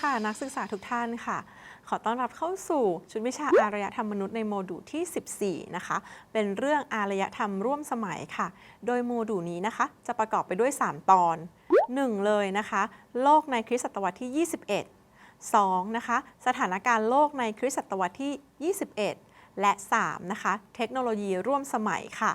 ค่ะนักศึกษาทุกท่านค่ะ ขอต้อนรับเข้าสู่ชุดวิชาอารยธรรมมนุษย์ในโมดูลที่ 14 นะคะ เป็นเรื่องอารยธรรมร่วมสมัยค่ะ โดยโมดูลนี้นะคะ จะประกอบไปด้วย 3 ตอน 1 เลยนะคะ โลกในคริสตศตวรรษที่ 21 2. นะคะ สถานการณ์โลกในคริสตศตวรรษที่ 21 และ 3. นะคะ เทคโนโลยีร่วมสมัยค่ะ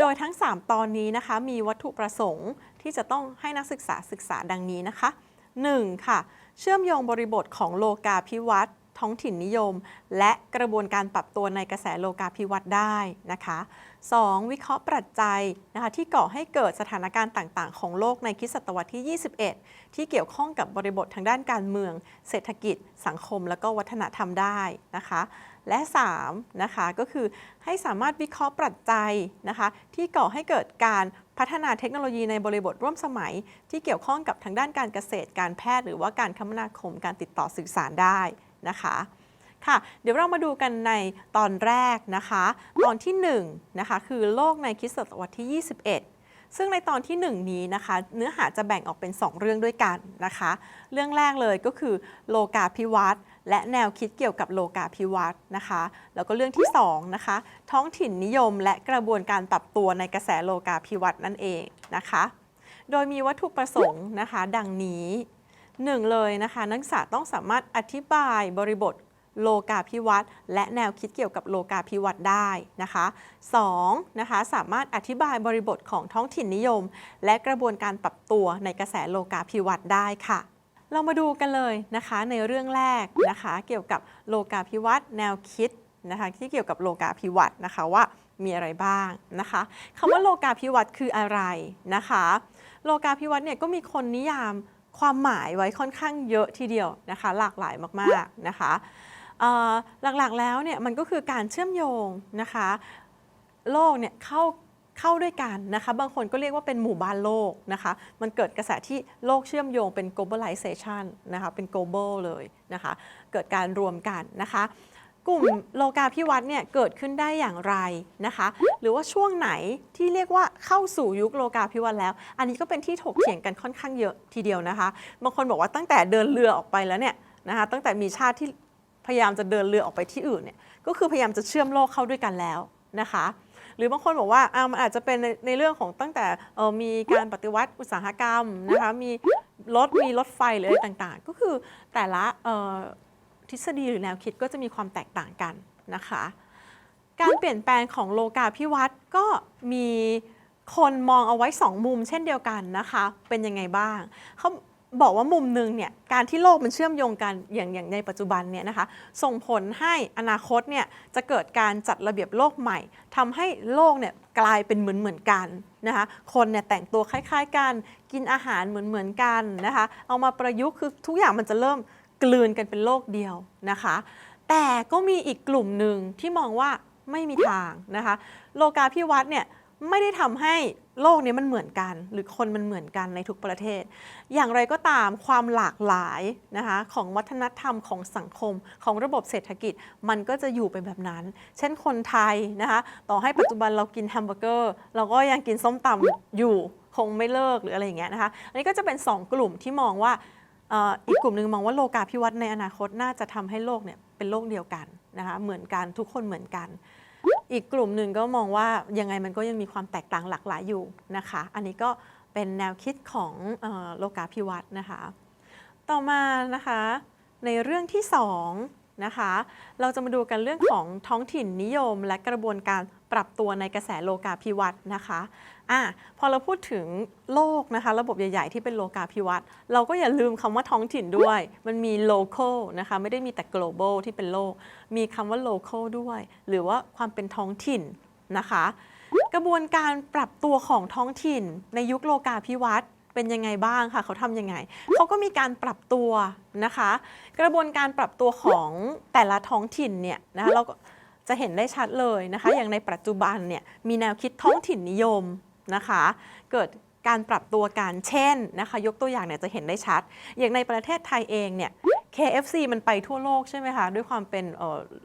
โดยทั้ง 3 ตอนนี้นะคะ มีวัตถุประสงค์ที่จะต้องให้นักศึกษาศึกษาดังนี้นะคะ 1. ค่ะ เชื่อมโยงบริบทของโลกาภิวัตน์ท้องถิ่นนิยม และกระบวนการปรับตัวในกระแสโลกาภิวัตน์ได้นะคะ 2. วิเคราะห์ปัจจัยนะคะที่ก่อให้เกิดสถานการณ์ต่าง ๆ ของโลกในคริสตศตวรรษที่ 21 ที่เกี่ยวข้องกับบริบททางด้านการเมือง เศรษฐกิจ สังคม และก็วัฒนธรรมได้นะคะและ3นะคะก็คือให้สามารถวิเคราะห์ปัจจัยนะคะที่ก่อให้เกิดการ พัฒนาเทคโนโลยีในบริบทร่วมสมัย ที่เกี่ยวข้องกับทางด้านการเกษตรการแพทย์ หรือว่าการคมนาคมการติดต่อสื่อสารได้นะคะค่ะเดี๋ยวเรามาดูกันในตอนแรกนะคะ ตอนที่1นะคะคือโลกในคริสตศตวรรษที่ 21 ซึ่งในตอนที่ 1 นี้นะคะ เนื้อหาจะแบ่งออกเป็น 2 เรื่องด้วยกันนะคะ เรื่องแรกเลยก็คือโลกาภิวัตน์ และแนวคิดเกี่ยวกับโลกาภิวัตน์นะคะ แล้วก็เรื่องที่2นะคะท้องถิ่นนิยมและกระบวนการปรับตัวในกระแสโลกาภิวัตน์นั่นเองนะคะ โดยมีวัตถุประสงค์นะคะ ดังนี้หนึ่งเลยนะคะนักศึกษาต้องสามารถอธิบายบริบทโลกาภิวัตน์และแนวคิดเกี่ยวกับโลกาภิวัตน์ได้นะคะ2นะคะสามารถอธิบายบริบทของท้องถิ่นนิยม และกระบวนการปรับตัวในกระแสโลกาภิวัตน์ได้ค่ะ เรามาดูกันเลยนะคะในเรื่องแรกนะคะเกี่ยวกับโลกาภิวัตน์แนวคิดนะคะที่เกี่ยวกับโลกาภิวัตน์นะคะว่ามีอะไรบ้างนะคะคำว่าโลกาภิวัตน์คืออะไรนะคะ โลกาภิวัตน์เนี่ยก็มีคนนิยามความหมายไว้ค่อนข้างเยอะทีเดียวนะคะ หลากหลายมากๆนะคะหลักๆแล้วเนี่ยมันก็คือการเชื่อมโยงนะคะ โลกเนี่ยเข้า เข้าด้วยกันนะคะบางคนก็เรียกว่าเป็นหมู่บ้านโลกนะคะมันเกิดกระแสที่โลกเชื่อมโยงเป็น globalization นะคะเป็น global เลยนะคะเกิดการรวมกันนะคะกลุ่มโลกาภิวัตน์เนี่ยเกิดขึ้นได้อย่างไรนะคะ หรือว่าช่วงไหนที่เรียกว่าเข้าสู่ยุคโลกาภิวัตน์แล้ว อันนี้ก็เป็นที่ถกเถียงกันค่อนข้างเยอะทีเดียวนะคะ บางคนบอกว่าตั้งแต่เดินเรือออกไปแล้วเนี่ยนะคะตั้งแต่มีชาติที่พยายามจะเดินเรือออกไปที่อื่นเนี่ยก็คือพยายามจะเชื่อมโลกเข้าด้วยกันแล้วนะคะ หรือบางคนบอกว่าอ่ามันอาจจะเป็นในในเรื่องของตั้งแต่เอ่อมีการปฏิวัติอุตสาหกรรมนะคะมีรถมีรถไฟหรืออะไรต่างๆ ก็คือแต่ละเอ่อทฤษฎีหรือแนวคิดก็จะมีความแตกต่างกันนะคะ การเปลี่ยนแปลงของโลกาภิวัตน์ก็มีคนมองเอาไว้2มุมเช่นเดียวกันนะคะ เป็นยังไงบ้างเขา บอกว่ามุมหนึ่งเนี่ยการที่โลกมันเชื่อมโยงกันอย่างอย่างในปัจจุบันเนี่ยนะคะส่งผลให้อนาคตเนี่ยจะเกิดการจัดระเบียบโลกใหม่ทำให้โลกเนี่ยกลายเป็นเหมือนเหมือนกันนะคะคนเนี่ยแต่งตัวคล้ายๆกันกินอาหารเหมือนเหมือนกันนะคะเอามาประยุกต์คือทุกอย่างมันจะเริ่มกลืนกันเป็นโลกเดียวนะคะ แต่ก็มีอีกกลุ่มหนึ่งที่มองว่าไม่มีทางนะคะ โลกาภิวัตน์เนี่ยไม่ได้ทำให้ โลกนี้มันเหมือนกัน หรือคนมันเหมือนกันในทุกประเทศ อย่างไรก็ตามความหลากหลายนะคะของวัฒนธรรมของสังคมของระบบเศรษฐกิจมันก็จะอยู่เป็นแบบนั้น เช่นคนไทยนะคะต่อให้ปัจจุบันเรากินแฮมเบอร์เกอร์เราก็ยังกินส้มตำอยู่คงไม่เลิกหรืออะไรอย่างเงี้ยนะคะอันนี้ก็จะเป็น 2 กลุ่มที่มองว่าอีกกลุ่มหนึ่งมองว่าโลกาภิวัตน์ในอนาคตน่าจะทำให้โลกเนี่ยเป็นโลกเดียวกันนะคะเหมือนกันทุกคนเหมือนกัน อีกกลุ่มหนึ่งก็มองว่ายังไงมันก็ยังมีความแตกต่างหลากหลายอยู่นะคะ อันนี้ก็เป็นแนวคิดของออโลกาภิวัตน์นะคะ ต่อมานะคะในเรื่องที่สองนะคะเราจะมาดูกันเรื่องของท้องถิ่นนิยม และกระบวนการปรับตัวในกระแสโลกาภิวัตน์นะคะ อะพอเราพูดถึงโลกนะคะ ระบบใหญ่ ๆ ที่เป็นโลกาภิวัตน์เราก็อย่าลืมคำว่าท้องถิ่นด้วย มันมี local นะคะไม่ได้มีแต่ global ที่เป็นโลก มีคำว่า local ด้วย หรือว่าความเป็นท้องถิ่นนะคะ กระบวนการปรับตัวของท้องถิ่น ในยุคโลกาภิวัตน์เป็นยังไงบ้างคะเขาทำยังไงเขาก็มีการปรับตัวนะคะ กระบวนการปรับตัวของแต่ละท้องถิ่นเนี่ยนะคะเราก็จะเห็นได้ชัดเลยนะคะ อย่างในปัจจุบันเนี่ยมีแนวคิดท้องถิ่นนิยม นะคะ เกิดการปรับตัวกันเช่นนะคะ ยกตัวอย่างเนี่ยจะเห็นได้ชัด อย่างในประเทศไทยเองเนี่ย KFC มันไปทั่วโลกใช่ไหมคะ ด้วยความเป็น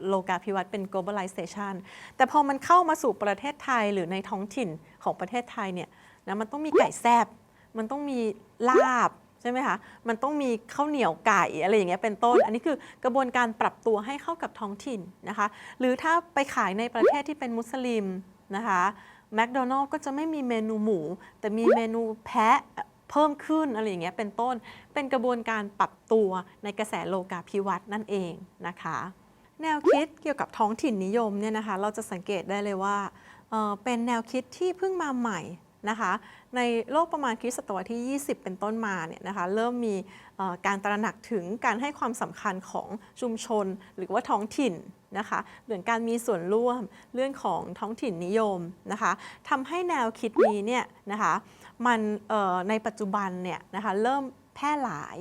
โลกาภิวัตน์เป็น globalization แต่พอมันเข้ามาสู่ประเทศไทยหรือในท้องถิ่นของประเทศไทยเนี่ยนะมันต้องมีไก่แซบมันต้องมีลาบใช่ไหมคะ มันต้องมีข้าวเหนียวไก่อะไรอย่างเงี้ยเป็นต้น อันนี้คือกระบวนการปรับตัวให้เข้ากับท้องถิ่นนะคะ หรือถ้าไปขายในประเทศที่เป็นมุสลิมนะคะ แมคโดนัลล์ก็จะไม่มีเมนูหมู แต่มีเมนูแพะเพิ่มขึ้นอะไรอย่างเงี้ยเป็นต้น เป็นกระบวนการปรับตัวในกระแสโลกาภิวัตน์นั่นเองนะคะ แนวคิดเกี่ยวกับท้องถิ่นนิยมเนี่ยนะคะ เราจะสังเกตได้เลยว่าเเป็นแนวคิดที่เพิ่งมาใหม่ นะคะในโลกประมาณคริสตศตวรรษที่ 20 เป็นต้นมาเนี่ยนะคะเริ่มมีการตระหนักถึงการให้ความสำคัญของชุมชนหรือว่าท้องถิ่นนะคะเรื่องการมีส่วนร่วมเรื่องของท้องถิ่นนิยมนะคะทำให้แนวคิดนี้เนี่ยนะคะมันในปัจจุบันเนี่ยนะคะเริ่มแพร่หลาย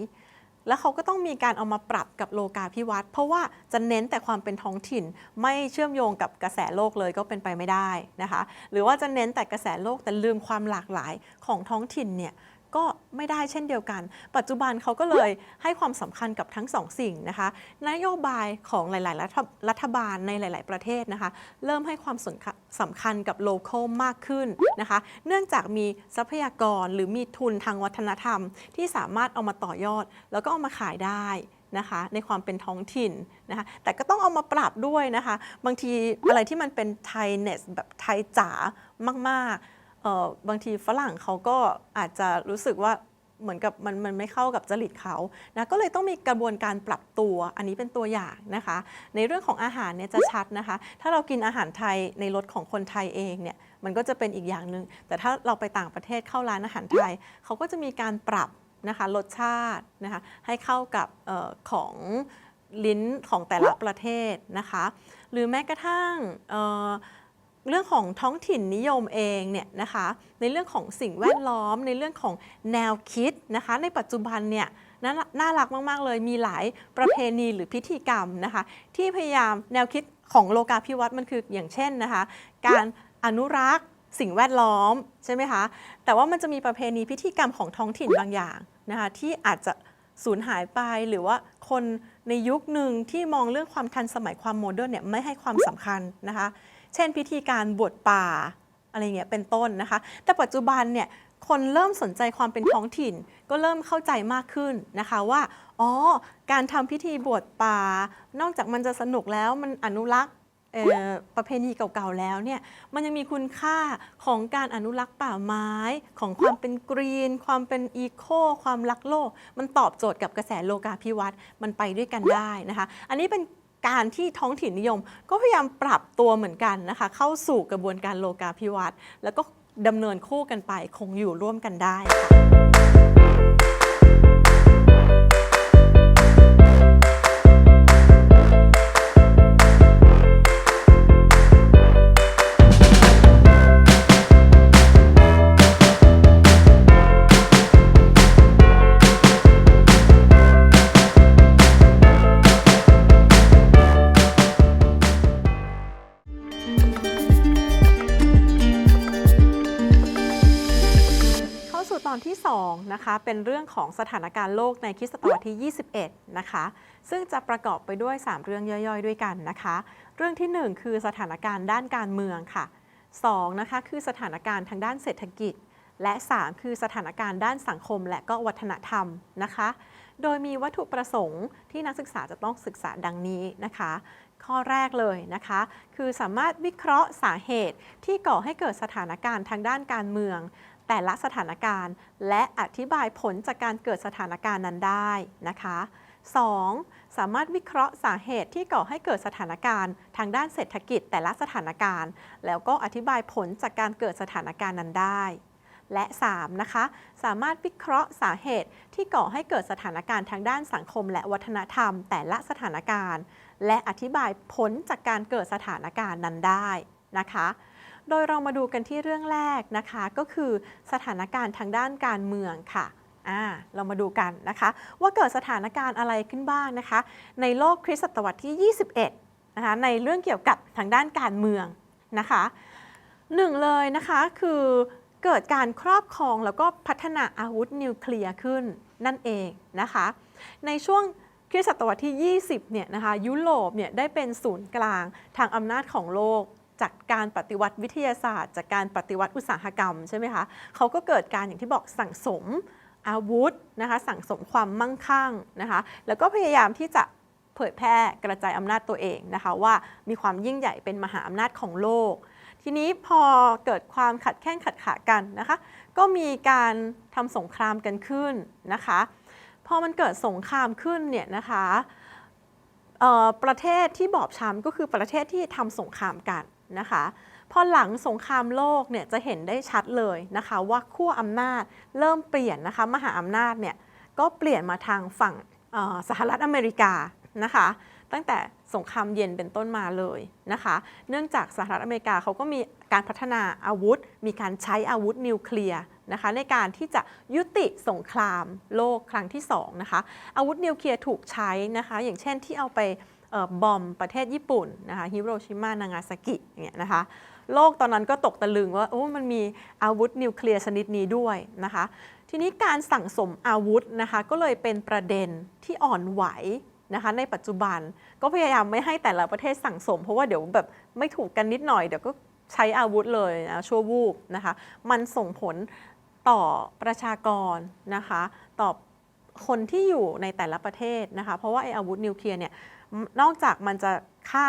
แล้วเขาก็ต้องมีการเอามาปรับกับโลกาภิวัตน์เพราะว่าจะเน้นแต่ความเป็นท้องถิ่น ไม่เชื่อมโยงกับกระแสโลกเลยก็เป็นไปไม่ได้นะคะ หรือว่าจะเน้นแต่กระแสโลกแต่ลืมความหลากหลายของท้องถิ่นเนี่ย ก็ไม่ได้เช่นเดียวกัน ปัจจุบันเขาก็เลยให้ความสำคัญกับทั้งสองสิ่งนะคะ นโยบายของหลาย ๆ รัฐรัฐบาลในหลาย ๆ ประเทศนะคะ เริ่มให้ความสำคัญสำคัญกับโลเคอลมากขึ้นนะคะ เนื่องจากมีทรัพยากรหรือมีทุนทางวัฒนธรรม ที่สามารถเอามาต่อยอด แล้วก็เอามาขายได้นะคะในความเป็นท้องถิ่นนะคะแต่ก็ต้องเอามาปรับด้วยนะคะ บางทีอะไรที่มันเป็นไทยเนสแบบไทยจ๋ามาก ๆ บางทีฝรั่งเขาก็อาจจะรู้สึกว่าเหมือนกับมันมันไม่เข้ากับจริตเขานะก็เลยต้องมีกระบวนการปรับตัว อันนี้เป็นตัวอย่างนะคะ ในเรื่องของอาหารเนี่ยจะชัดนะคะ ถ้าเรากินอาหารไทยในรสของคนไทยเองเนี่ยมันก็จะเป็นอีกอย่างหนึ่งแต่ถ้าเราไปต่างประเทศเข้าร้านอาหารไทยเขาก็จะมีการปรับนะคะรสชาตินะคะให้เข้ากับออของลิ้นของแต่ละประเทศนะคะ หรือแม้กระทั่ง เรื่องของท้องถิ่นนิยมเองเนี่ยนะคะในเรื่องของสิ่งแวดล้อม ในเรื่องของแนวคิดนะคะ ในปัจจุบันเนี่ยน่าน่ารักมาก ๆ เลยมีหลายประเพณีหรือพิธีกรรมนะคะ ที่พยายามแนวคิดของโลกาภิวัตน์มันคืออย่างเช่นนะคะ การอนุรักษ์สิ่งแวดล้อมใช่ไหมคะแต่ว่ามันจะมีประเพณีพิธีกรรมของท้องถิ่นบางอย่างนะคะที่อาจจะสูญหายไปหรือว่าคนในยุคหนึ่งที่มองเรื่องความทันสมัยความโมเดิร์นเนี่ยไม่ให้ความสำคัญนะคะ เช่นพิธีการบวชป่าอะไรเงี้ยเป็นต้นนะคะ แต่ปัจจุบันเนี่ยคนเริ่มสนใจความเป็นท้องถิ่น ก็เริ่มเข้าใจมากขึ้นนะคะว่าอ๋อการทำพิธีบวชป่า นอกจากมันจะสนุกแล้วมันอนุรักษ์ประเพณีเก่าๆแล้วเนี่ยมันยังมีคุณค่าของการอนุรักษ์ป่าไม้ ของความเป็นกรีน ความเป็นอีโคความรักโลก มันตอบโจทย์กับกระแสโลกาภิวัตน์มันไปด้วยกันได้นะคะ อันนี้เป็น การที่ท้องถิ่นนิยม ก็พยายามปรับตัวเหมือนกันนะคะ เข้าสู่กระบวนการโลกาภิวัตน์แล้วก็ดำเนินคู่กันไปคงอยู่ร่วมกันได้ค่ะ เป็นเรื่องของสถานการณ์โลกในคริสตศตวรรษที่ 21 นะคะ ซึ่งจะประกอบไปด้วย 3 เรื่องย่อยๆ ด้วยกันนะคะ เรื่องที่ 1 คือสถานการณ์ด้านการเมืองค่ะ 2 นะคะคือสถานการณ์ทางด้านเศรษฐกิจ และ 3 คือสถานการณ์ด้านสังคมและก็วัฒนธรรมนะคะ โดยมีวัตถุประสงค์ที่นักศึกษาจะต้องศึกษาดังนี้นะคะ ข้อแรกเลยนะคะ คือสามารถวิเคราะห์สาเหตุที่ก่อให้เกิดสถานการณ์ทางด้านการเมือง แต่ละสถานการณ์ และอธิบายผลจากการเกิดสถานการณ์นั้นได้นะคะ 2. สามารถวิเคราะห์สาเหตุที่ก่อให้เกิดสถานการณ์ ทางด้านเศรษฐกิจแต่ละสถานการณ์ แล้วก็อธิบายผลจากการเกิดสถานการณ์นั้นได้ และ 3. นะคะ สามารถวิเคราะห์สาเหตุที่ก่อให้เกิดสถานการณ์ทางด้านสังคม และวัฒนธรรม แต่ละสถานการณ์ และอธิบายผลจากการเกิดสถานการณ์นั้นได้นะคะ โดยเรามาดูกันที่เรื่องแรกนะคะ ก็คือสถานการณ์ทางด้านการเมืองค่ะเรามาดูกันนะคะ ว่าเกิดสถานการณ์อะไรขึ้นบ้างนะคะ ในโลกคริสตศตวรรษที่ 21 นะคะในเรื่องเกี่ยวกับทางด้านการเมืองนะคะหนึ่งเลยนะคะคือเกิดการครอบครองแล้วก็พัฒนาอาวุธนิวเคลียร์ขึ้นนั่นเองนะคะ ในช่วงคริสตศตวรรษที่ 20 เนี่ยนะคะยุโรปเนี่ยได้เป็นศูนย์กลางทางอำนาจของโลก จากการปฏิวัติวิทยาศาสตร์ จากการปฏิวัติอุตสาหกรรมใช่ไหมคะเขาก็เกิดการอย่างที่บอกสั่งสมอาวุธนะคะสั่งสมความมั่งคั่งนะคะแล้วก็พยายามที่จะเผยแพร่กระจายอำนาจตัวเองนะคะว่ามีความยิ่งใหญ่เป็นมหาอำนาจของโลก ทีนี้พอเกิดความขัดแข้งขัดขากันนะคะก็มีการทำสงครามกันขึ้นนะคะพอมันเกิดสงครามขึ้นเนี่ยนะคะประเทศที่บอบช้ำก็คือประเทศที่ทำสงครามกัน นะคะพอหลังสงครามโลกเนี่ยจะเห็นได้ชัดเลยนะคะว่าขั้วอำนาจเริ่มเปลี่ยนนะคะมหาอำนาจเนี่ยก็เปลี่ยนมาทางฝั่งสหรัฐอเมริกานะคะตั้งแต่สงครามเย็นเป็นต้นมาเลยนะคะ เนื่องจากสหรัฐอเมริกาเขาก็มีการพัฒนาอาวุธ มีการใช้อาวุธนิวเคลียร์นะคะในการที่จะยุติสงครามโลกครั้งที่สองนะคะอาวุธนิวเคลียร์ถูกใช้นะคะอย่างเช่นที่เอาไป บอมประเทศญี่ปุ่นนะคะฮิโรชิมานางาซากิอย่างเงี้ยนะคะโลกตอนนั้นก็ตกตะลึงว่าโอ้มันมีอาวุธนิวเคลียร์ชนิดนี้ด้วยนะคะทีนี้การสั่งสมอาวุธนะคะก็เลยเป็นประเด็นที่อ่อนไหวนะคะในปัจจุบันก็พยายามไม่ให้แต่ละประเทศสั่งสม เพราะว่าเดี๋ยวแบบไม่ถูกกันนิดหน่อยเดี๋ยวก็ใช้อาวุธเลยนะชั่ววูบนะคะมันส่งผลต่อประชากรนะคะต่อคนที่อยู่ในแต่ละประเทศนะคะเพราะว่าไออาวุธนิวเคลียร์เนี่ย นอกจากมันจะฆ่า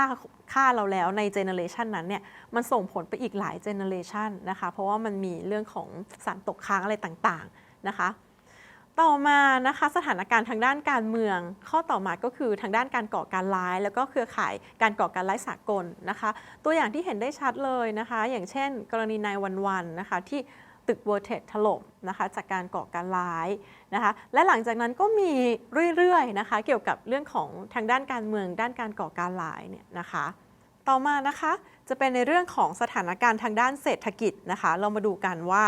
ฆ่าเราแล้วในเจเนอเรชันนั้นเนี่ยมันส่งผลไปอีกหลายเจเนอเรชันนะคะเพราะว่ามันมีเรื่องของสารตกค้างอะไรต่างๆนะคะ ต่อมานะคะสถานการณ์ทางด้านการเมือง ข้อต่อมาก็คือทางด้านการก่อการร้าย แล้วก็เครือข่ายการก่อการร้ายสากลนะคะ ตัวอย่างที่เห็นได้ชัดเลยนะคะ อย่างเช่น กรณีนายวันวันๆนะคะที่ ตึกเวอร์เทถล่มนะคะจากการก่อการร้ายนะคะและหลังจากนั้นก็มีเรื่อยๆนะคะเกี่ยวกับเรื่องของทางด้านการเมืองด้านการก่อการร้ายเนี่ยนะคะต่อมานะคะจะเป็นในเรื่องของสถานการณ์ทางด้านเศรษฐกิจนะคะ เรามาดูกันว่า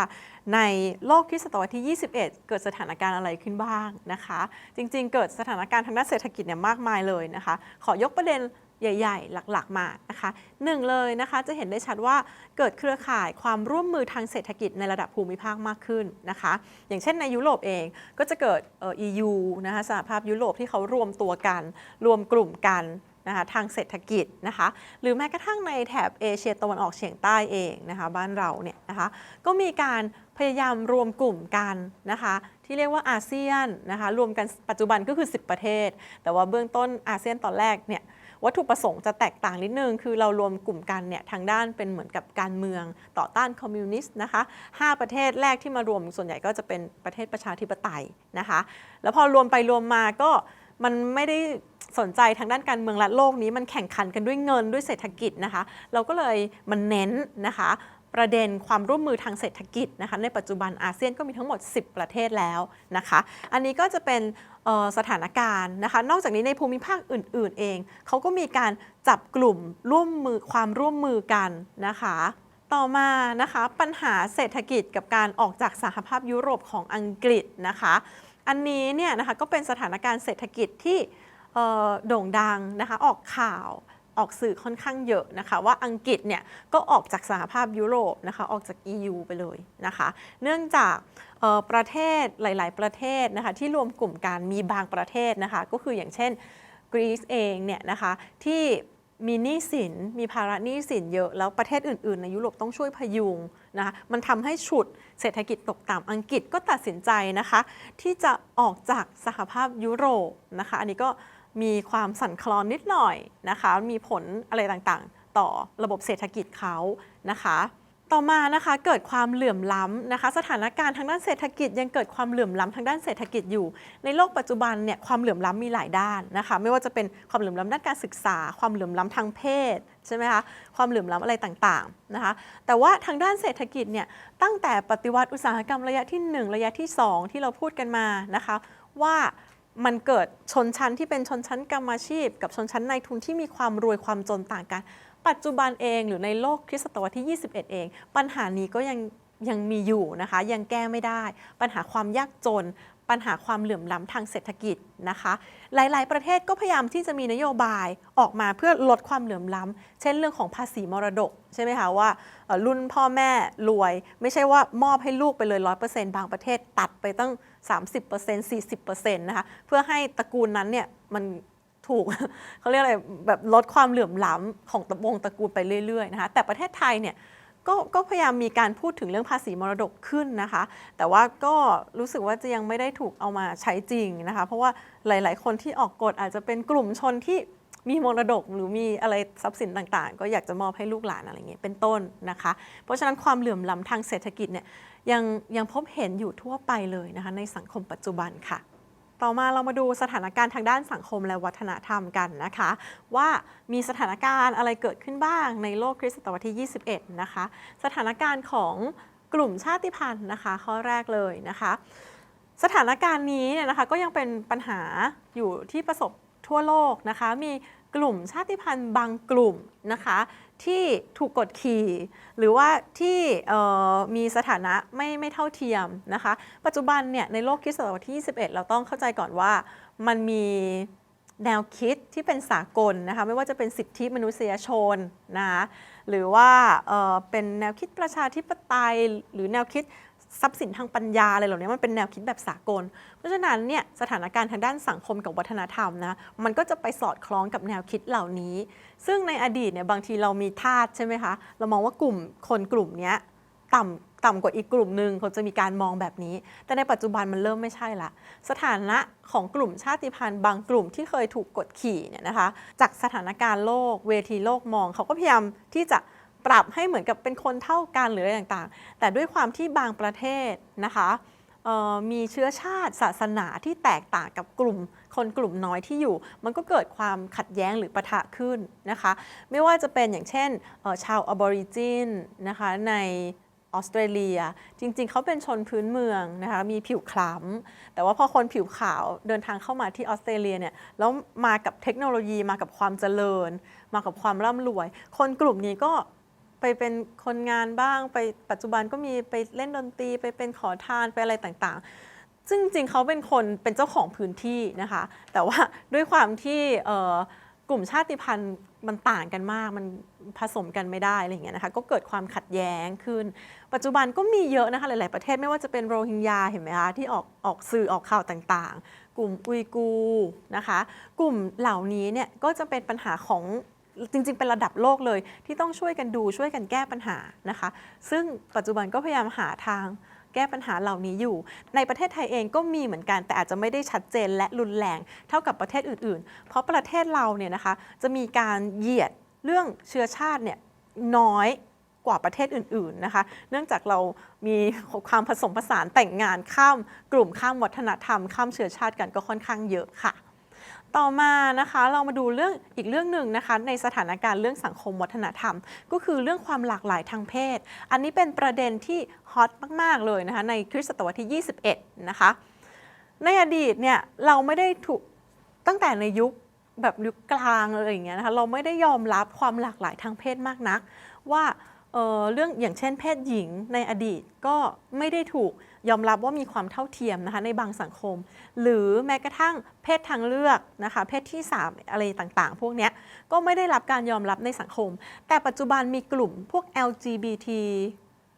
ในโลกที่ศตวรรษที่ 21 เกิดสถานการณ์อะไรขึ้นบ้างนะคะ จริงๆ เกิดสถานการณ์ทางด้านเศรษฐกิจเนี่ยมากมายเลยนะคะ ขอยกประเด็น ใหญ่ๆ หลักๆมานะคะหนึ่งเลยนะคะจะเห็นได้ชัดว่าเกิดเครือข่ายความร่วมมือทางเศรษฐกิจในระดับภูมิภาคมากขึ้นนะคะ อย่างเช่นในยุโรปเองก็จะเกิดเอ่อ EU นะคะสหภาพยุโรปที่เขารวมตัวกัน รวมกลุ่มกันนะคะทางเศรษฐกิจนะคะหรือแม้กระทั่งในแถบเอเชียตะวันออกเฉียงใต้เองนะคะบ้านเราเนี่ยนะคะก็มีการพยายามรวมกลุ่มกันนะคะที่เรียกว่าอาเซียนนะคะรวมกันปัจจุบันก็คือ 10 ประเทศ แต่ว่าเบื้องต้นอาเซียนตอนแรกเนี่ย วัตถุประสงค์จะแตกต่างนิดนึง คือเรารวมกลุ่มกันเนี่ยทางด้านเป็นเหมือนกับการเมืองต่อต้านคอมมิวนิสต์นะคะห้าประเทศแรกที่มารวมส่วนใหญ่ก็จะเป็นประเทศประชาธิปไตยนะคะ แล้วพอรวมไปรวมมาก็มันไม่ได้สนใจทางด้านการเมืองและโลกนี้มันแข่งขันกันด้วยเงินด้วยเศรษฐกิจนะคะ เราก็เลยมันเน้นนะคะ ประเด็นความร่วมมือทางเศรษฐกิจนะคะในปัจจุบันอาเซียนก็มีทั้งหมด 10 ประเทศแล้วนะคะ อันนี้ก็จะเป็นสถานการณ์นะคะ นอกจากนี้ในภูมิภาคอื่น ๆ เอง เขาก็มีการจับกลุ่มร่วมมือความร่วมมือกันนะคะต่อมานะคะปัญหาเศรษฐกิจกับการออกจากสหภาพยุโรปของอังกฤษนะคะ อันนี้เนี่ยนะคะก็เป็นสถานการณ์เศรษฐกิจที่โด่งดังนะคะออกข่าว ออกสื่อค่อนข้างเยอะนะคะ ว่าอังกฤษเนี่ยก็ออกจากสหภาพยุโรปนะคะออกจาก EU ไปเลยนะคะ เนื่องจากประเทศหลาย ๆ ประเทศนะคะที่รวมกลุ่มกันมีบางประเทศนะคะก็คืออย่างเช่นกรีซเองเนี่ยนะคะที่มีหนี้สินมีภาระหนี้สินเยอะ แล้วประเทศอื่น ๆ ในยุโรปต้องช่วยพยุงนะคะมันทำให้ฉุดเศรษฐกิจตกต่ำอังกฤษก็ตัดสินใจนะคะ ที่จะออกจากสหภาพยุโรปนะคะ อันนี้ก็ มีความสั่นคลอนนิดหน่อยนะคะ มีผลอะไรต่างๆ ต่อระบบเศรษฐกิจเขานะคะ ต่อมานะคะเกิดความเหลื่อมล้ำนะคะ สถานการณ์ทางด้านเศรษฐกิจ ยังเกิดความเหลื่อมล้ำทางด้านเศรษฐกิจอยู่ ในโลกปัจจุบันเนี่ยความเหลื่อมล้ำมีหลายด้านนะคะ ไม่ว่าจะเป็นความเหลื่อมล้ำด้านการศึกษา ความเหลื่อมล้ำทางเพศใช่ไหมคะความเหลื่อมล้ำอะไรต่างๆนะคะ แต่ว่าทางด้านเศรษฐกิจเนี่ยตั้งแต่ปฏิวัติอุตสาหกรรมระยะที่ 1 ระยะที่ 2 ที่เราพูดกันมานะคะ ว่า มันเกิดชนชั้นที่เป็นชนชั้นกรรมอาชีพ กับชนชั้นนายทุนที่มีความรวยความจนต่างกัน ปัจจุบันเองหรือในโลกคริสตศตวรรษที่ 21 เอง ปัญหานี้ก็ยัง ยังมีอยู่นะคะ ยังแก้ไม่ได้ ปัญหาความยากจน ปัญหาความเหลื่อมล้ำทางเศรษฐกิจนะคะ หลาย ๆ ประเทศก็พยายามที่จะมีนโยบายออกมาเพื่อลดความเหลื่อมล้ำเช่นเรื่องของภาษีมรดกใช่ไหมคะว่ารุ่นพ่อแม่รวย ไม่ใช่ว่ามอบให้ลูกไปเลย 100%บางประเทศตัดไปตั้ง 30% 40%นะคะเพื่อให้ตระกูลนั้นเนี่ยมันถูกเขาเรียกอะไรแบบลดความเหลื่อมล้ำของวงตระกูลไปเรื่อยๆนะคะแต่ประเทศไทยเนี่ย ก็ก็พยายามมีการพูดถึงเรื่องภาษีมรดกขึ้นนะคะ แต่ว่าก็รู้สึกว่าจะยังไม่ได้ถูกเอามาใช้จริงนะคะ เพราะว่าหลาย ๆ คนที่ออกกฎอาจจะเป็นกลุ่มชนที่มีมรดกหรือมีอะไรทรัพย์สินต่างๆ ก็อยากจะมอบให้ลูกหลานอะไรเงี้ยเป็นต้นนะคะ เพราะฉะนั้นความเหลื่อมล้ำทางเศรษฐกิจเนี่ยยังยังพบเห็นอยู่ทั่วไปเลยนะคะในสังคมปัจจุบันค่ะ ต่อมาเรามาดูสถานการณ์ทางด้านสังคมและวัฒนธรรมกันนะคะ ว่ามีสถานการณ์อะไรเกิดขึ้นบ้างในโลกคริสตศตวรรษที่ 21 นะคะ สถานการณ์ของกลุ่มชาติพันธุ์นะคะ ข้อแรกเลยนะคะ สถานการณ์นี้เนี่ยนะคะก็ยังเป็นปัญหาอยู่ที่ประสบทั่วโลกนะคะ มีกลุ่มชาติพันธุ์บางกลุ่มนะคะ ที่ถูกกดขี่ หรือว่าที่มีสถานะไม่ไม่เท่าเทียมนะคะ ปัจจุบันเนี่ยในโลกคริสตศตวรรษที่ 21 เราต้องเข้าใจก่อนว่ามันมีแนวคิดที่เป็นสากลนะคะไม่ว่าจะเป็นสิทธิมนุษยชนนะหรือว่าเเป็นแนวคิดประชาธิปไตย หรือแนวคิด ทรัพย์สินทางปัญญาอะไรเหล่านี้มันเป็นแนวคิดแบบสากล เพราะฉะนั้นเนี่ยสถานการณ์ทางด้านสังคมกับวัฒนธรรมนะมันก็จะไปสอดคล้องกับแนวคิดเหล่านี้ ซึ่งในอดีตเนี่ยบางทีเรามีทาสใช่ไหมคะเรามองว่ากลุ่มคนกลุ่มนี้ต่ำต่ำกว่าอีกกลุ่มหนึ่งเขาจะมีการมองแบบนี้ แต่ในปัจจุบันมันเริ่มไม่ใช่ละ สถานะของกลุ่มชาติพันธุ์ บางกลุ่มที่เคยถูกกดขี่เนี่ยนะคะ จากสถานการณ์โลก เวทีโลกมองเขาก็พยายามที่จะ ปรับให้เหมือนกับเป็นคนเท่ากันหรืออะไรต่างๆ แต่ด้วยความที่บางประเทศนะคะมีเชื้อชาติศาสนาที่แตกต่างกับกลุ่มคนกลุ่มน้อยที่อยู่ มันก็เกิดความขัดแย้งหรือปะทะขึ้นนะคะ ไม่ว่าจะเป็นอย่างเช่นชาวอบอริจินนะคะในออสเตรเลีย จริงๆ เขาเป็นชนพื้นเมืองนะคะมีผิวคล้ำ แต่ว่าพอคนผิวขาวเดินทางเข้ามาที่ออสเตรเลียเนี่ยแล้วมากับเทคโนโลยีมากับความเจริญ มากับความร่ำรวย คนกลุ่มนี้ก็ ไปเป็นคนงานบ้าง ไปปัจจุบันก็มีไปเล่นดนตรี ไปเป็นขอทานไปอะไรต่างๆ ซึ่งจริงเขาเป็นคนเป็นเจ้าของพื้นที่นะคะ แต่ว่าด้วยความที่กลุ่มชาติพันธุ์มันต่างกันมาก มันผสมกันไม่ได้อะไรอย่างเงี้ยนะคะ ก็เกิดความขัดแย้งขึ้น ปัจจุบันก็มีเยอะนะคะ หลาย ๆ ประเทศไม่ว่าจะเป็นโรฮิงญาเห็นไหมคะที่ออกออกสื่อออกข่าวต่าง ๆ กลุ่มอุยกูนะคะ กลุ่มเหล่านี้เนี่ยก็จะเป็นปัญหาของ จริงๆ เป็นระดับโลกเลย ที่ต้องช่วยกันดูช่วยกันแก้ปัญหานะคะ ซึ่งปัจจุบันก็พยายามหาทางแก้ปัญหาเหล่านี้อยู่ ในประเทศไทยเองก็มีเหมือนกัน แต่อาจจะไม่ได้ชัดเจนและรุนแรงเท่ากับประเทศอื่นๆ เพราะประเทศเราเนี่ยนะคะจะมีการเหยียดเรื่องเชื้อชาติเนี่ยน้อยกว่าประเทศอื่นๆนะคะ เนื่องจากเรามีความผสมผสานแต่งงานข้ามกลุ่มข้ามวัฒนธรรม ข้ามเชื้อชาติกันก็ค่อนข้างเยอะค่ะ ต่อมานะคะเรามาดูเรื่องอีกเรื่องหนึ่งนะคะในสถานการณ์เรื่องสังคมวัฒนธรรม ก็คือเรื่องความหลากหลายทางเพศ อันนี้เป็นประเด็นที่ฮอตมาก ๆ เลยนะคะในคริสตศตวรรษที่ 21 นะคะ ในอดีตเนี่ยเราไม่ได้ถูกตั้งแต่ในยุคแบบยุคกลางอะไรอย่างเงี้ยนะคะเราไม่ได้ยอมรับความหลากหลายทางเพศมากนัก ว่าเออเรื่องอย่างเช่นเพศหญิงในอดีตก็ไม่ได้ถูก ยอมรับว่ามีความเท่าเทียมนะคะในบางสังคม หรือแม้กระทั่งเพศทางเลือกนะคะเพศที่ 3 อะไรต่างๆ พวกนี้ก็ไม่ได้รับการยอมรับในสังคม แต่ปัจจุบันมีกลุ่มพวก LGBT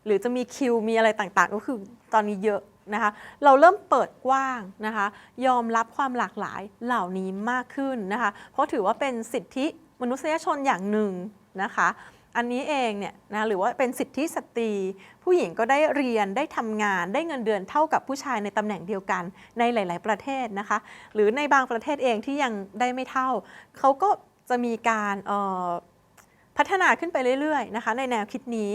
หรือจะมี Q มีอะไรต่างๆ ก็คือตอนนี้เยอะนะคะเราเริ่มเปิดกว้างนะคะยอมรับความหลากหลายเหล่านี้มากขึ้นนะคะเพราะถือว่าเป็นสิทธิมนุษยชนอย่างหนึ่งนะคะ อันนี้เองเนี่ยนะหรือว่าเป็นสิทธิสตรี ผู้หญิงก็ได้เรียนได้ทำงานได้เงินเดือนเท่ากับผู้ชายในตำแหน่งเดียวกันในหลาย ๆ ประเทศนะคะ หรือในบางประเทศเองที่ยังได้ไม่เท่าเขาก็จะมีการออพัฒนาขึ้นไปเรื่อย ๆ นะคะ ในแนวคิดนี้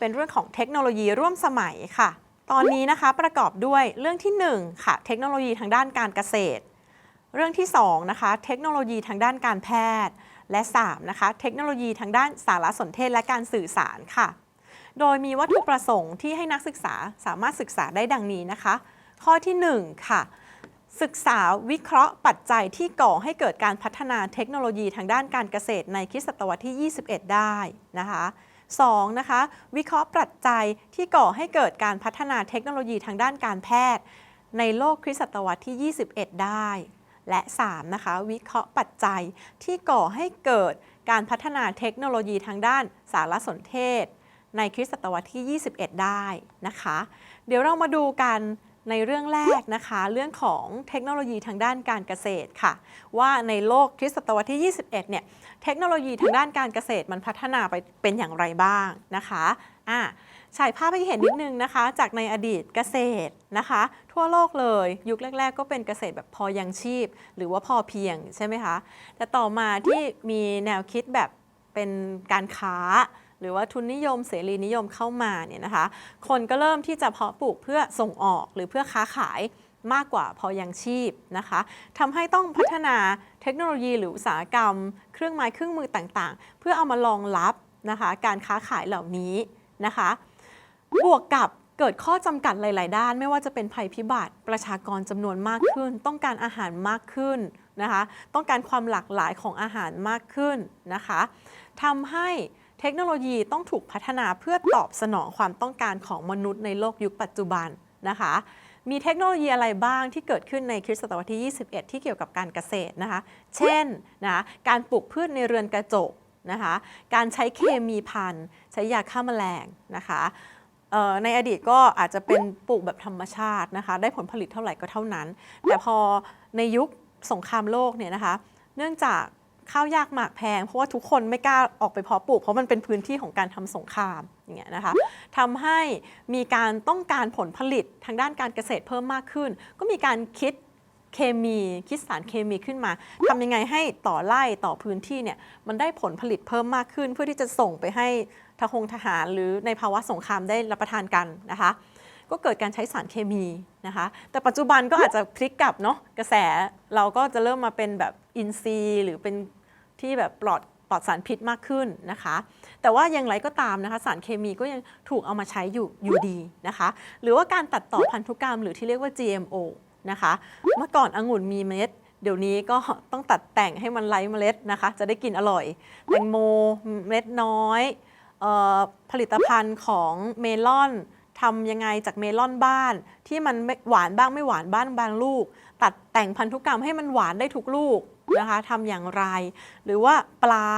เป็นเรื่องของเทคโนโลยีร่วมสมัยค่ะ ตอนนี้นะคะประกอบด้วยเรื่องที่1ค่ะเทคโนโลยีทางด้านการเกษตร เรื่องที่2นะคะเทคโนโลยีทางด้านการแพทย์ และ3นะคะเทคโนโลยีทางด้านสารสนเทศและการสื่อสารค่ะ โดยมีวัตถุประสงค์ที่ให้นักศึกษาสามารถศึกษาได้ดังนี้นะคะ ข้อที่1ค่ะศึกษาวิเคราะห์ปัจจัยที่ก่อให้เกิดการพัฒนาเทคโนโลยีทางด้านการเกษตรในคริสตศตวรรษที่ 21 ได้นะคะ 2. นะคะ วิเคราะห์ปัจจัยที่ก่อให้เกิดการพัฒนาเทคโนโลยีทางด้านการแพทย์ ในโลกคริสตศตวรรษที่ 21 ได้ และ 3. นะคะ วิเคราะห์ปัจจัยที่ก่อให้เกิดการพัฒนาเทคโนโลยีทางด้านสารสนเทศ ในคริสตศตวรรษที่ 21 ได้นะคะ เดี๋ยวเรามาดูกัน ในเรื่องแรกนะคะ เรื่องของเทคโนโลยีทางด้านการเกษตรค่ะ ว่าในโลกคริสตศตวรรษที่ 21 เนี่ยเทคโนโลยีทางด้านการเกษตรมันพัฒนาไปเป็นอย่างไรบ้างนะคะอะฉายภาพให้เห็นนิดนึงนะคะ จากในอดีตเกษตรนะคะ ทั่วโลกเลย ยุคแรก ๆ ก็เป็นเกษตรแบบพอยังชีพ หรือว่าพอเพียงใช่ไหมคะ แต่ต่อมาที่มีแนวคิดแบบเป็นการค้า หรือว่าทุนนิยมเสรีนิยมเข้ามาเนี่ยนะคะ คนก็เริ่มที่จะเพาะปลูกเพื่อส่งออกหรือเพื่อค้าขายมากกว่าพอยังชีพนะคะทำให้ต้องพัฒนาเทคโนโลยีหรืออุตสาหกรรม เครื่องไม้เครื่องมือต่างๆ เพื่อเอามารองรับนะคะการค้าขายเหล่านี้นะคะ บวกกับเกิดข้อจำกัดหลาย ๆ ด้าน ไม่ว่าจะเป็นภัยพิบัติประชากรจำนวนมากขึ้น ต้องการอาหารมากขึ้นนะคะ ต้องการความหลากหลายของอาหารมากขึ้นนะคะทำให้ เทคโนโลยีต้องถูกพัฒนาเพื่อตอบสนองความต้องการของมนุษย์ในโลกยุคปัจจุบันนะคะ มีเทคโนโลยีอะไรบ้างที่เกิดขึ้นในคริสตศตวรรษที่ 21 ที่เกี่ยวกับการเกษตรนะคะ เช่นนะการปลูกพืชในเรือนกระจกนะคะ การใช้เคมีพันธุ์ ใช้ยาฆ่าแมลงนะคะในอดีตก็อาจจะเป็นปลูกแบบธรรมชาตินะคะ ได้ผลผลิตเท่าไหร่ก็เท่านั้น แต่พอในยุคสงครามโลกเนี่ยนะคะ เนื่องจาก ข้าวยากหมากแพง เพราะว่าทุกคนไม่กล้าออกไปเพาะปลูก เพราะมันเป็นพื้นที่ของการทำสงครามอย่างเงี้ยนะคะทำให้มีการต้องการผลผลิตทางด้านการเกษตรเพิ่มมากขึ้น ก็มีการคิดเคมีคิดสารเคมีขึ้นมาทำยังไงให้ต่อไร่ต่อพื้นที่เนี่ยมันได้ผลผลิตเพิ่มมากขึ้น เพื่อที่จะส่งไปให้ทหงทหาร หรือในภาวะสงครามได้รับประทานกันนะคะก็เกิดการใช้สารเคมีนะคะ แต่ปัจจุบันก็อาจจะพลิกกลับเนาะกระแสเราก็จะเริ่มมาเป็นแบบอินทรีย์หรือเป็น ที่แบบปลอดปลอดสารพิษมากขึ้นนะคะ แต่ว่าอย่างไรก็ตามนะคะ สารเคมีก็ยังถูกเอามาใช้อยู่อยู่ดีนะคะ หรือว่าการตัดต่อพันธุกรรมหรือที่เรียกว่า GMO นะคะ เมื่อก่อนองุ่นมีเมล็ด เดี๋ยวนี้ก็ต้องตัดแต่งให้มันไร้เมล็ดนะคะ จะได้กินอร่อยแตงโมเมล็ดน้อยออผลิตภัณฑ์ของเมลอนทำยังไงจากเมลอนบ้าน ที่มันหวานบ้างไม่หวานบ้างบางลูก ตัดแต่งพันธุกรรมให้มันหวานได้ทุกลูก นะคะทำอย่างไร หรือว่าปลา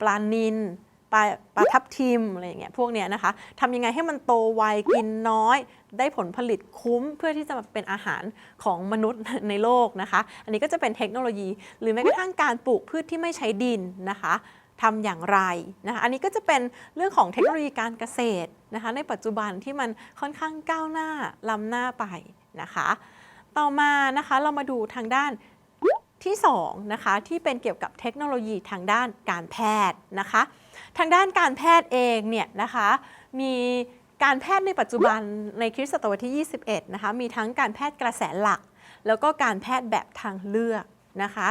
ปลานิลปลาปลาทับทิมอะไรอย่างเงี้ยพวกเนี้ยนะคะทำยังไงให้มันโตไวกินน้อย ได้ผลผลิตคุ้มเพื่อที่จะมาเป็นอาหารของมนุษย์ในโลกนะคะ อันนี้ก็จะเป็นเทคโนโลยี หรือแม้กระทั่งการปลูกพืชที่ไม่ใช้ดินนะคะทำอย่างไรนะคะอันนี้ก็จะเป็นเรื่องของเทคโนโลยีการเกษตรนะคะ ในปัจจุบันที่มันค่อนข้างก้าวหน้าล้ำหน้าไปนะคะ ต่อมานะคะเรามาดูทางด้าน ที่2นะคะที่เป็นเกี่ยวกับเทคโนโลยีทางด้านการแพทย์นะคะ ทางด้านการแพทย์เองเนี่ยนะคะมีการแพทย์ในปัจจุบันในคริสตศตวรรษที่ 21 นะคะมีทั้งการแพทย์กระแสหลัก แล้วก็การแพทย์แบบทางเลือกนะคะ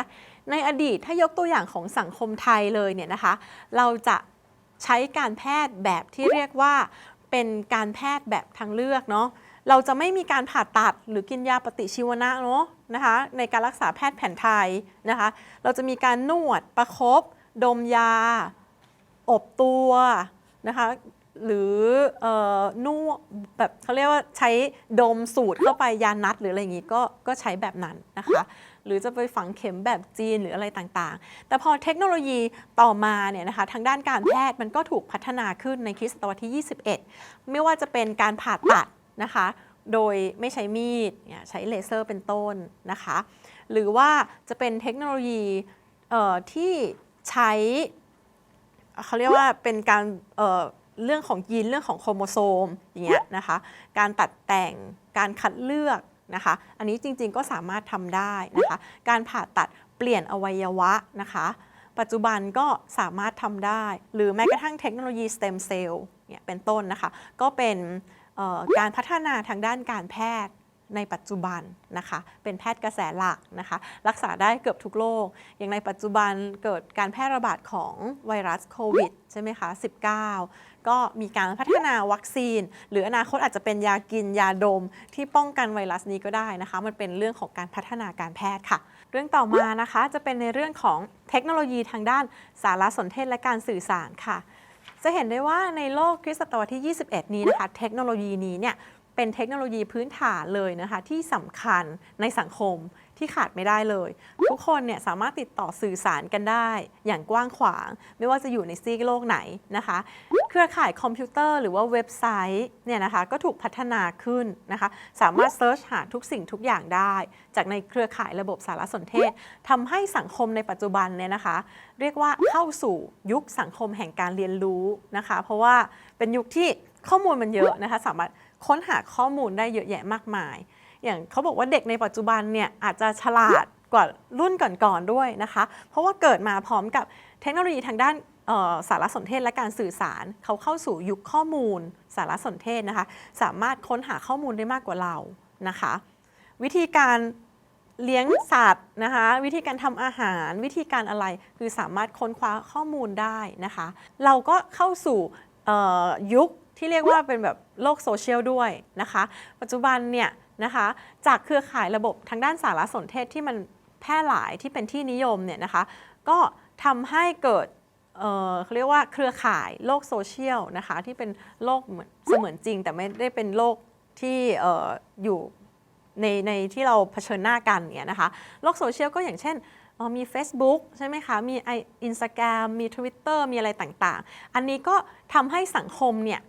ในอดีตถ้ายกตัวอย่างของสังคมไทยเลยเนี่ยนะคะ เราจะใช้การแพทย์แบบที่เรียกว่าเป็นการแพทย์แบบทางเลือกเนาะ เราจะไม่มีการผ่าตัดหรือกินยาปฏิชีวนะเนาะนะคะในการรักษาแพทย์แผนไทยนะคะ เราจะมีการนวดประครบดมยา อบตัวนะคะหรือออนวดแบบเขาเรียกว่าใช้ดมสูตรเข้าไปยานัดหรืออะไรอย่างงี้ก็ก็ใช้แบบนั้นนะคะ หรือจะไปฝังเข็มแบบจีนหรืออะไรต่างๆ แต่พอเทคโนโลยีต่อมาเนี่ยนะคะทางด้านการแพทย์มันก็ถูกพัฒนาขึ้นในคริสตศตวรรษที่ 21 ไม่ว่าจะเป็นการผ่าตัด นะคะ โดยไม่ใช้มีดใช้เลเซอร์เป็นต้นนะคะ หรือว่าจะเป็นเทคโนโลยีที่ใช้เขาเรียกว่าเป็นการเเรื่องของยีนเรื่องของโครโมโซมอย่างเงี้ยนะคะ การตัดแต่งการคัดเลือกนะคะ อันนี้จริงๆก็สามารถทำได้นะคะ การผ่าตัดเปลี่ยนอวัยวะนะคะ ปัจจุบันก็สามารถทำได้ หรือแม้กระทั่งเทคโนโลยีสเต็มเซลล์เนี่ยเป็นต้นนะคะ ก็เป็น การพัฒนาทางด้านการแพทย์ในปัจจุบันนะคะ เป็นแพทย์กระแสหลักนะคะ รักษาได้เกือบทุกโรค อย่างในปัจจุบันเกิดการแพร่ระบาดของไวรัสโควิดใช่ไหมคะ 19 ก็มีการพัฒนาวัคซีน หรืออนาคตอาจจะเป็นยากินยาดมที่ป้องกันไวรัสนี้ก็ได้นะคะ มันเป็นเรื่องของการพัฒนาการแพทย์ค่ะ เรื่องต่อมานะคะจะเป็นในเรื่องของเทคโนโลยีทางด้านสารสนเทศและการสื่อสารค่ะ จะเห็นได้ว่าในโลกคริสตศตวรรษที่ 21 นี้นะคะ เทคโนโลยีนี้เนี่ยเป็นเทคโนโลยีพื้นฐานเลยนะคะที่สำคัญในสังคม ที่ขาดไม่ได้เลย ทุกคนเนี่ยสามารถติดต่อสื่อสารกันได้อย่างกว้างขวาง ไม่ว่าจะอยู่ในซีกโลกไหนนะคะ เครือข่ายคอมพิวเตอร์หรือว่าเว็บไซต์เนี่ยนะคะก็ถูกพัฒนาขึ้นนะคะ สามารถเซิร์ชหาทุกสิ่งทุกอย่างได้ จากในเครือข่ายระบบสารสนเทศทำให้สังคมในปัจจุบันเนี่ยนะคะ เรียกว่าเข้าสู่ยุคสังคมแห่งการเรียนรู้นะคะ เพราะว่าเป็นยุคที่ข้อมูลมันเยอะนะคะ สามารถค้นหาข้อมูลได้เยอะแยะมากมาย อย่างเขาบอกว่าเด็กในปัจจุบันเนี่ยอาจจะฉลาดกว่ารุ่นก่อนๆด้วยนะคะ เพราะว่าเกิดมาพร้อมกับเทคโนโลยีทางด้านสารสนเทศและการสื่อสารเขาเข้าสู่ยุคข้อมูล สารสนเทศนะคะ สามารถค้นหาข้อมูลได้มากกว่าเรานะคะ วิธีการเลี้ยงสัตว์นะคะ วิธีการทำอาหารวิธีการอะไรคือสามารถค้นคว้าข้อมูลได้นะคะ เราก็เข้าสู่ยุคที่เรียกว่าเป็นแบบโลกโซเชียลด้วยนะคะ ปัจจุบันเนี่ย นะคะ จากเครือข่ายระบบทางด้านสารสนเทศที่มันแพร่หลายที่เป็นที่นิยมเนี่ยนะคะ ก็ทำให้เกิดเขาเรียกว่าเครือข่ายโลกโซเชียลนะคะที่เป็นโลกเหมือนเสมือนจริง แต่ไม่ได้เป็นโลกที่ออยู่ในในที่เราเผชิญหน้ากันเนี่ยนะคะโลกโซเชียลก็อย่างเช่นมี Facebook ใช่ไหมคะ มีไออินสตาแกรมมี Twitter มีอะไรต่างๆ อันนี้ก็ทำให้สังคมเนี่ย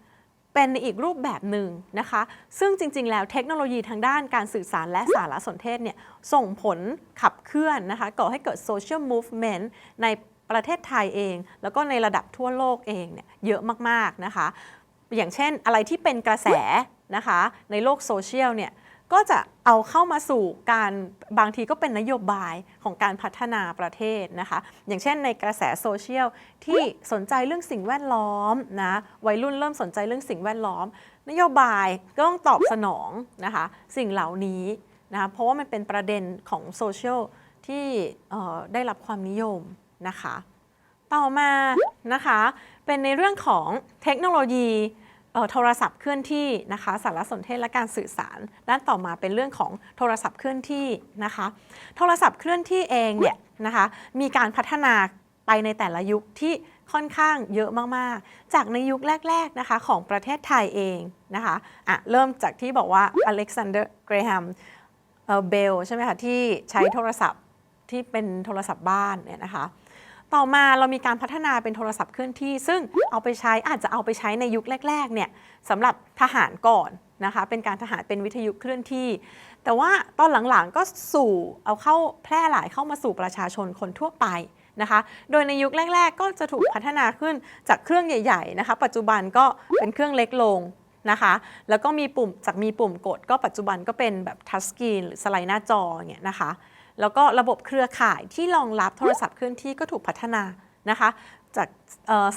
เป็นในอีกรูปแบบหนึ่งนะคะ ซึ่งจริง ๆ แล้วเทคโนโลยีทางด้านการสื่อสารและสารสนเทศเนี่ยส่งผลขับเคลื่อนนะคะก่อให้เกิดโซเชียลมูฟเมนต์ในประเทศไทยเอง แล้วก็ในระดับทั่วโลกเองเนี่ยเยอะมาก ๆ นะคะ อย่างเช่นอะไรที่เป็นกระแสนะคะในโลกโซเชียลเนี่ย ก็จะเอาเข้ามาสู่การบางทีก็เป็นนโยบายของการพัฒนาประเทศนะคะ อย่างเช่นในกระแสโซเชียลที่สนใจเรื่องสิ่งแวดล้อมนะวัยรุ่นเริ่มสนใจเรื่องสิ่งแวดล้อม นโยบายก็ต้องตอบสนองนะคะสิ่งเหล่านี้นะคะเพราะว่ามันเป็นประเด็นของโซเชียลที่ได้รับความนิยมนะคะ ต่อมานะคะเป็นในเรื่องของเทคโนโลยี โทรศัพท์เคลื่อนที่นะคะสารสนเทศและการสื่อสาร ด้านต่อมาเป็นเรื่องของโทรศัพท์เคลื่อนที่นะคะ โทรศัพท์เคลื่อนที่เองเนี่ยนะคะมีการพัฒนาไปในแต่ละยุคที่ค่อนข้างเยอะมาก ๆ จากในยุคแรก ๆ นะคะของประเทศไทยเองนะคะอะเริ่มจากที่บอกว่าอเล็กซานเดอร์เกรแฮมเบลใช่ไหมคะที่ใช้โทรศัพท์ที่เป็นโทรศัพท์บ้านเนี่ยนะคะ ต่อมาเรามีการพัฒนาเป็นโทรศัพท์เคลื่อนที่ ซึ่งเอาไปใช้อาจจะเอาไปใช้ในยุคแรกๆเนี่ยสำหรับทหารก่อนนะคะเป็นการทหารเป็นวิทยุเคลื่อนที่ แต่ว่าตอนหลังๆก็สู่เอาเข้าแพร่หลายเข้ามาสู่ประชาชนคนทั่วไปนะคะ โดยในยุคแรก ๆ ก็จะถูกพัฒนาขึ้นจากเครื่องใหญ่ๆนะคะ ปัจจุบันก็เป็นเครื่องเล็กลงนะคะ แล้วก็มีปุ่มจากมีปุ่มกด ก็ปัจจุบันก็เป็นแบบทัชสกรีนหรือสไลด์หน้าจออย่างเงี้ยนะคะ แล้วก็ระบบเครือข่ายที่รองรับโทรศัพท์เคลื่อนที่ก็ถูกพัฒนานะคะจาก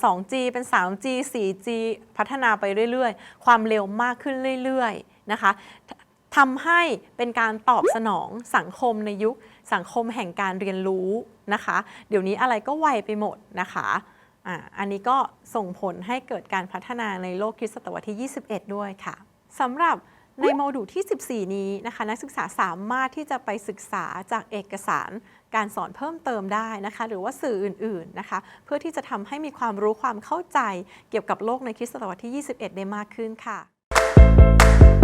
2G เป็น 3G 4G พัฒนาไปเรื่อยๆ ความเร็วมากขึ้นเรื่อยๆ นะคะทำให้เป็นการตอบสนองสังคมในยุคสังคมแห่งการเรียนรู้นะคะ เดี๋ยวนี้อะไรก็ไวไปหมดนะคะอันนี้ก็ส่งผลให้เกิดการพัฒนาในโลกคริสตศตวรรษที่ 21 ด้วยค่ะสำหรับ ในโมดูลที่ 14 นี้นะคะ นักศึกษาสามารถที่จะไปศึกษาจากเอกสารการสอนเพิ่มเติมได้นะคะ หรือว่าสื่ออื่นๆนะคะ เพื่อที่จะทำให้มีความรู้ความเข้าใจเกี่ยวกับโลกในคริสตศตวรรษที่ 21 ได้มากขึ้นค่ะ